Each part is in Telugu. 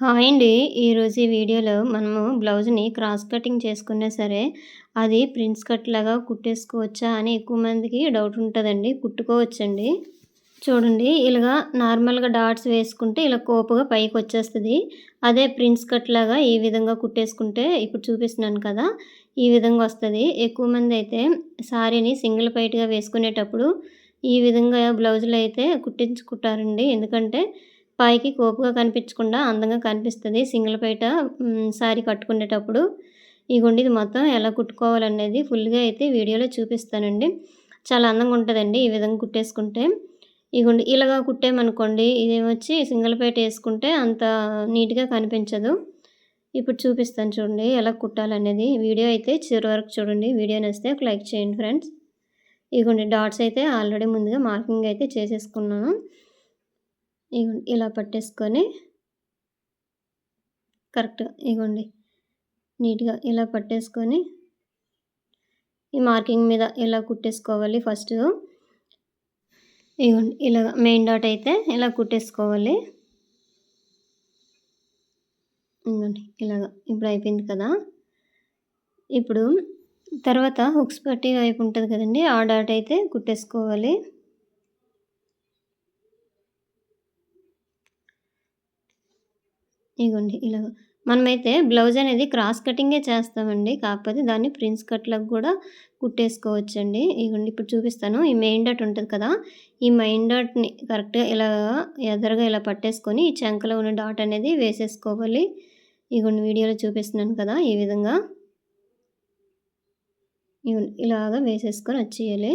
హాయ్ అండి. ఈరోజు ఈ వీడియోలో మనము బ్లౌజ్ని క్రాస్ కటింగ్ చేసుకున్నా సరే అది ప్రిన్స్ కట్ లాగా కుట్టేసుకోవచ్చా అని ఎక్కువ మందికి డౌట్ ఉంటుందండి. కుట్టుకోవచ్చండి. చూడండి ఇలాగా నార్మల్గా డాట్స్ వేసుకుంటే ఇలా కోపుగా పైకి వచ్చేస్తుంది. అదే ప్రిన్స్ కట్ లాగా ఈ విధంగా కుట్టేసుకుంటే ఇప్పుడు చూపిస్తున్నాను కదా ఈ విధంగా వస్తుంది. ఎక్కువ మంది అయితే శారీని సింగిల్ పైట్గా వేసుకునేటప్పుడు ఈ విధంగా బ్లౌజులు అయితే కుట్టించుకుంటారండి. ఎందుకంటే పైకి కోపుగా కనిపించకుండా అందంగా కనిపిస్తుంది. సింగిల్ పైట శారీ కట్టుకునేటప్పుడు ఈ గుండి ఇది మొత్తం ఎలా కుట్టుకోవాలనేది ఫుల్గా అయితే వీడియోలో చూపిస్తానండి. చాలా అందంగా ఉంటుందండి ఈ విధంగా కుట్టేసుకుంటే. ఈ గుండి ఇలాగా కుట్టేమనుకోండి ఇది వచ్చి సింగిల్ పైట వేసుకుంటే అంత నీట్గా కనిపించదు. ఇప్పుడు చూపిస్తాను చూడండి ఎలా కుట్టాలనేది. వీడియో అయితే చివరి వరకు చూడండి. వీడియో నచ్చితే ఒక లైక్ చేయండి ఫ్రెండ్స్. ఇగోండి డాట్స్ అయితే ఆల్రెడీ ముందుగా మార్కింగ్ అయితే చేసేసుకున్నాను. ఇలా పట్టేసుకొని కరెక్ట్గా ఇగోండి. నీట్గా ఇలా పట్టేసుకొని ఈ మార్కింగ్ మీద ఇలా కుట్టేసుకోవాలి ఫస్ట్? ఇగోండి ఇలా మెయిన్ డాట్ అయితే ఇలా కుట్టేసుకోవాలి. ఇగోండి ఇలాగ ఇప్పుడు అయిపోయింది కదా. ఇప్పుడు తర్వాత హుక్స్ పట్టి వైపు ఉంటుంది కదండి ఆ డాట్ అయితే కుట్టేసుకోవాలి. ఇగోండి ఇలా మనమైతే బ్లౌజ్ అనేది క్రాస్ కటింగే చేస్తామండి. కాకపోతే దాన్ని ప్రిన్స్ కట్లకు కూడా కుట్టేసుకోవచ్చండి. ఇగోండి ఇప్పుడు చూపిస్తాను. ఈ మెయిన్ డాట్ ఉంటుంది కదా ఈ మెయిన్ డాట్ని కరెక్ట్గా ఇలా ఎదరగా ఇలా పట్టేసుకొని ఈ చెంకలో ఉన్న డాట్ అనేది వేసేసుకోవాలి. ఇగోండి వీడియోలో చూపిస్తున్నాను కదా ఈ విధంగా. ఇలాగా వేసేసుకొని వచ్చేయాలి.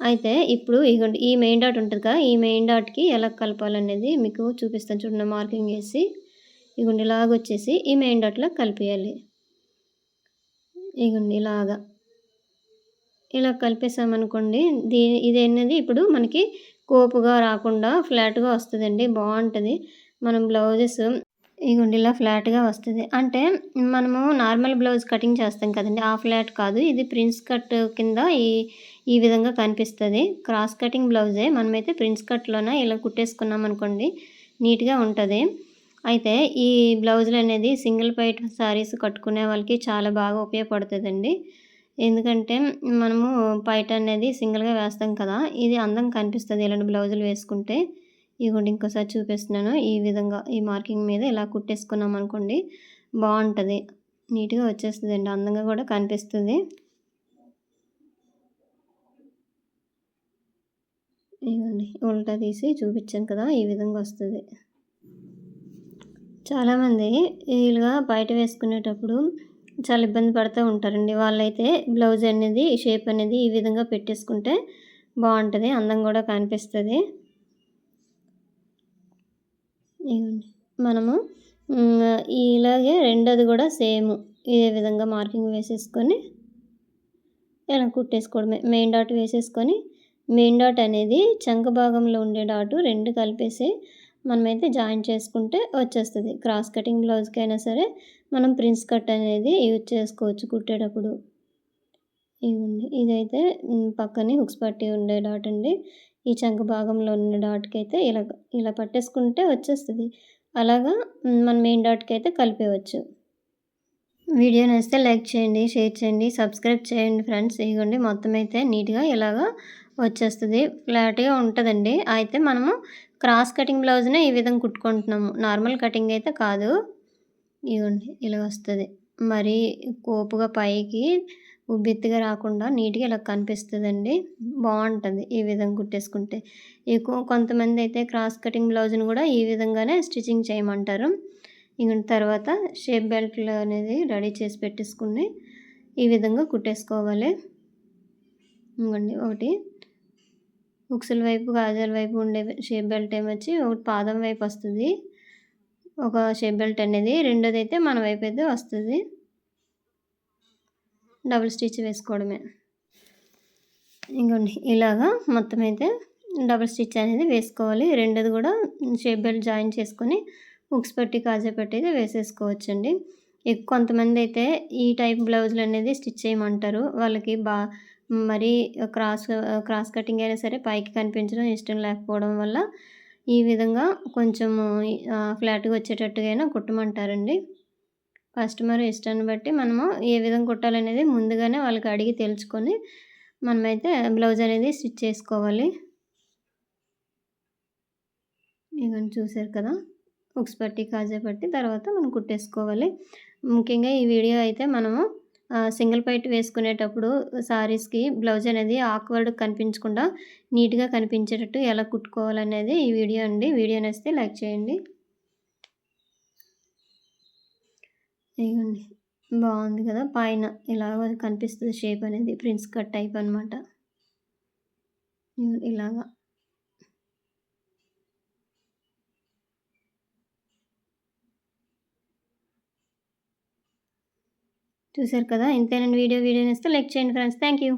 అయితే ఇప్పుడు ఇగోండి ఈ మెయిన్ డాట్ ఉంటుంది కదా ఈ మెయిన్ డాట్కి ఎలా కలపాలనేది మీకు చూపిస్తాను. చూడండి మార్కింగ్ వేసి ఇగుండి ఇలాగ వచ్చేసి ఈ మెయిన్ డాట్లో కలిపేయాలి. ఇగుండి ఇలాగా. ఇలా కలిపేసామనుకోండి దీ ఇది అనేది ఇప్పుడు మనకి కోపుగా రాకుండా ఫ్లాట్గా వస్తుందండి బాగుంటుంది మనం బ్లౌజెస్ ఇగుండి ఇలా ఫ్లాట్గా వస్తుంది. అంటే మనము నార్మల్ బ్లౌజ్ కటింగ్ చేస్తాం కదండి ఆ ఫ్లాట్ కాదు. ఇది ప్రిన్స్ కట్ కింద ఈ ఈ విధంగా కనిపిస్తుంది. క్రాస్ కటింగ్ బ్లౌజే. మనమైతే ప్రిన్స్ కట్లోనే ఇలా కుట్టేసుకున్నాం అనుకోండి నీట్గా ఉంటుంది. అయితే ఈ బ్లౌజులు అనేది సింగిల్ పైట్ శారీస్ కట్టుకునే వాళ్ళకి చాలా బాగా ఉపయోగపడుతుందండి. ఎందుకంటే మనము పైట అనేది సింగిల్గా వేస్తాం కదా ఇది అందం కనిపిస్తుంది ఇలాంటి బ్లౌజులు వేసుకుంటే. ఇవ్వండి ఇంకోసారి చూపిస్తున్నాను. ఈ విధంగా ఈ మార్కింగ్ మీద ఇలా కుట్టేసుకున్నాం అనుకోండి బాగుంటుంది. నీట్గా వచ్చేస్తుంది అండి అందంగా కూడా కనిపిస్తుంది. ఇవ్వండి ఉల్టా తీసి చూపించాను కదా ఈ విధంగా వస్తుంది. చాలామంది వీలుగా బయట వేసుకునేటప్పుడు చాలా ఇబ్బంది పడుతూ ఉంటారండి. వాళ్ళైతే బ్లౌజ్ అనేది షేప్ అనేది ఈ విధంగా పెట్టేసుకుంటే బాగుంటుంది. అందం కూడా కనిపిస్తుంది. మనము ఇలాగే రెండోది కూడా సేమ్. ఇదే విధంగా మార్కింగ్ వేసేసుకొని ఇలా కుట్టేసుకోవడమే. మెయిన్ డాట్ వేసేసుకొని మెయిన్ డాట్ అనేది చంక భాగంలో ఉండే డాటు రెండు కలిపేసి మనమైతే జాయిన్ చేసుకుంటే వచ్చేస్తుంది. క్రాస్ కటింగ్ బ్లౌజ్కి అయినా సరే మనం ప్రిన్స్ కట్ అనేది యూజ్ చేసుకోవచ్చు కుట్టేటప్పుడు. ఇవ్వండి. ఇదైతే పక్కనే హుక్స్ పట్టి ఉండే డాట్ అండి. ఈ చంక భాగంలో ఉన్న డాట్కి అయితే ఇలా ఇలా పట్టేసుకుంటే వచ్చేస్తుంది. అలాగా మన మెయిన్ డాట్కి అయితే కలిపేవచ్చు. వీడియో నచ్చితే లైక్ చేయండి షేర్ చేయండి సబ్స్క్రైబ్ చేయండి ఫ్రెండ్స్. ఇవ్వండి. మొత్తం అయితే నీట్గా ఇలాగా వచ్చేస్తుంది. ఫ్లాట్గా ఉంటుందండి. అయితే మనము క్రాస్ కటింగ్ బ్లౌజ్నే ఈ విధంగా కుట్టుకుంటున్నాము. నార్మల్ కటింగ్ అయితే కాదు. ఇవ్వండి ఇలా వస్తుంది. మరి కోపుగా పైకి ఉబ్బెత్తిగా రాకుండా నీట్గా ఇలా కనిపిస్తుందండి. బాగుంటుంది ఈ విధంగా కుట్టేసుకుంటే. ఎక్కువ కొంతమంది అయితే క్రాస్ కటింగ్ బ్లౌజ్ని కూడా ఈ విధంగానే స్టిచ్చింగ్ చేయమంటారు. ఇంక తర్వాత షేప్ బెల్ట్లు అనేది రెడీ చేసి పెట్టేసుకుని ఈ విధంగా కుట్టేసుకోవాలి. ఇంకండి ఒకటి బుక్స్ల వైపు గాజుల వైపు ఉండే షేప్ బెల్ట్ ఏమొచ్చి ఒకటి పాదం వైపు వస్తుంది. ఒక షేప్ బెల్ట్ అనేది రెండోది అయితే మన వైపు అయితే వస్తుంది. డబుల్ స్టిచ్ వేసుకోవడమే. ఇంకోండి ఇలాగా మొత్తం అయితే డబుల్ స్టిచ్ అనేది వేసుకోవాలి. రెండోది కూడా షేప్ బెల్ట్ జాయిన్ చేసుకొని ఉక్స్ పెట్టి కాజా పెట్టి అయితే వేసేసుకోవచ్చండి. ఎక్కువ కొంతమంది అయితే ఈ టైప్ బ్లౌజులు అనేది స్టిచ్ చేయమంటారు. వాళ్ళకి బా మరి క్రాస్ క్రాస్ కటింగ్ అయినా సరే పైకి కనిపించడం ఇష్టం లేకపోవడం వల్ల ఈ విధంగా కొంచెం ఫ్లాట్గా వచ్చేటట్టుగా అయినా కుట్టమంటారండి కస్టమర్ ఇష్టాన్ని బట్టి మనము ఏ విధంగా కుట్టాలనేది ముందుగానే వాళ్ళకి అడిగి తెలుసుకొని మనమైతే బ్లౌజ్ అనేది స్టిచ్ చేసుకోవాలి. ఇవన్నీ చూసారు కదా ఉక్స్ పట్టి కాజా పట్టి తర్వాత మనం కుట్టేసుకోవాలి. ముఖ్యంగా ఈ వీడియో అయితే మనము సింగిల్ పైట్ వేసుకునేటప్పుడు సారీస్కి బ్లౌజ్ అనేది ఆక్వర్డ్ కనిపించకుండా నీట్గా కనిపించేటట్టు ఎలా కుట్టుకోవాలనేది ఈ వీడియో అండి. వీడియో నచ్చితే లైక్ చేయండి. ఇదిగోండి. బాగుంది కదా? పైన ఇలాగ కనిపిస్తుంది షేప్ అనేది ప్రిన్స్ కట్ టైప్ అనమాట ఇలాగా. చూసారు కదా? ఇంతేనండి వీడియో వీడియో నేస్తే లైక్ చేయండి ఫ్రెండ్స్. Thank you.